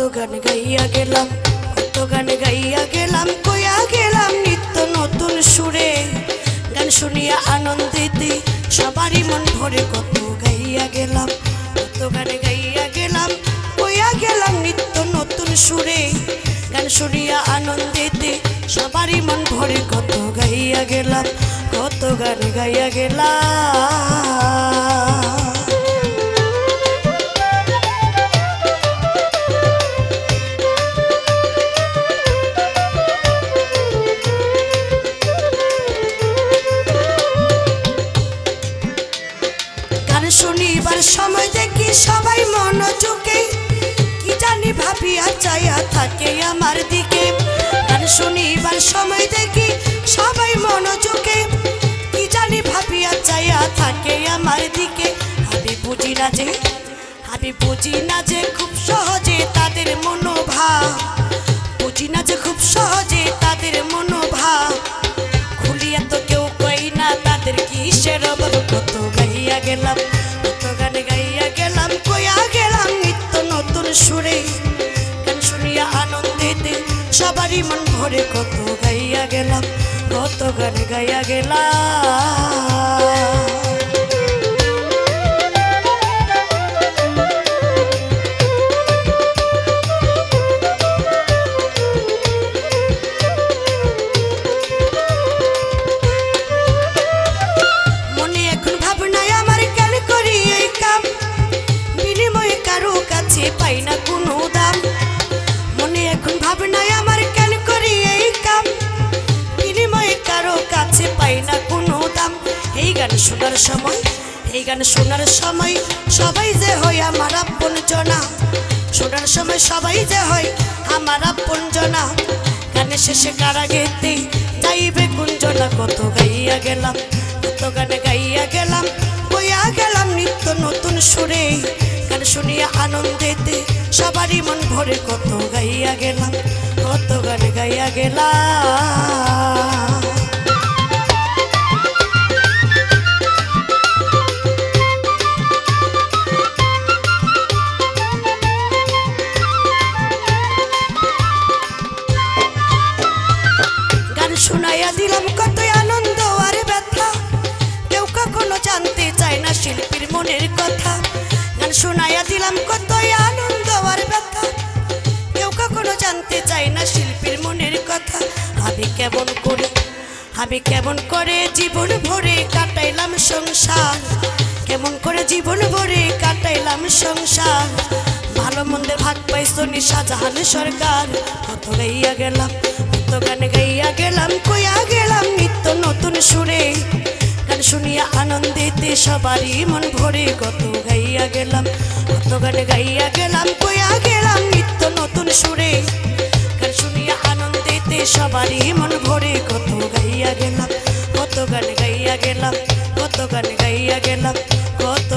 গেলাম, কত গান গাইয়া গেলাম, কইয়া গেলাম নিত্য নতুন সুরে। গান শুনিয়া আনন্দিতে, সবারই মন ভরে কত গাইয়া গেলাম, কত গান গাইয়া গেলাম, কইয়া গেলাম নিত্য নতুন সুরে। গান শুনিয়া আনন্দিতে, সবারই মন ভরে কত গাইয়া গেলাম, কত গান গাইয়া গেলাম। ভাবিয়া চাইয়া থাকে আমার দিকে। গান শুনিবার সময় দেখি সবাই মনোযোগে। কি জানি ভাবিয়া চাইয়া থাকে আমার দিকে। আমি বুঝি না যে আমি বুঝি না যে খুব সহজে তাদের মনোভাব। বুঝি না যে খুব সহজে তাদের মনোভাব। খুলিয়া তো কেউ কই না তাদের কিসের অভাব। কত গাইয়া গেলাম। ভরে কত গাইয়া গেলাম কত গান গাইয়া গেলাম। করি কারও পাই না কোনো শোনার সময়, এই গান শোনার সময় সবাই যে হয় আমার আপন জনা। শোনার সময় সবাই যে হয় আমার আপন জনা। গানে শেষে কারা গেতে যাইবে কুঞ্জনা কত গাইয়া গেলাম, কত গানে গাইয়া গেলাম কইয়া গেলাম নিত্য নতুন সুরে। গান শুনিয়া আনন্দেতে সবারই মন ভরে কত গাইয়া গেলাম, কত গান গাইয়া গেলাম। দিলাম কত আনন্দ, আর ব্যথা। কেউ কখনো জানতে চায় না শিল্পীর মনের কথা। গান শোনাইয়া দিলাম কত আনন্দ, আর ব্যথা। কেউ কখনো জানতে চায় না শিল্পীর মনের কথা। আমি কেমন করে, আমি কেমন করে জীবন ভরে কাটাইলাম সংসার। কেমন করে জীবন ভরে কাটাইলাম সংসার। ভালো মন্দের ভাগ পাইছো শাহজাহান সরকার। কত গাইয়া গেলাম কত গান গাইয়া গেলাম, কইয়া গেলাম নিত্য নতুন সুরে। গান শুনিয়া আনন্দিতে সবারই মন ভরে কত গাইয়া গেলাম কত গান গাইয়া গেলাম, কইয়া গেলাম নিত্য নতুন সুরে। গান শুনিয়া আনন্দিতে সবারই মন ভরে কত গাইয়া গেলাম কত গান গাইয়া গেলাম কত গান গাইয়া গেলাম কত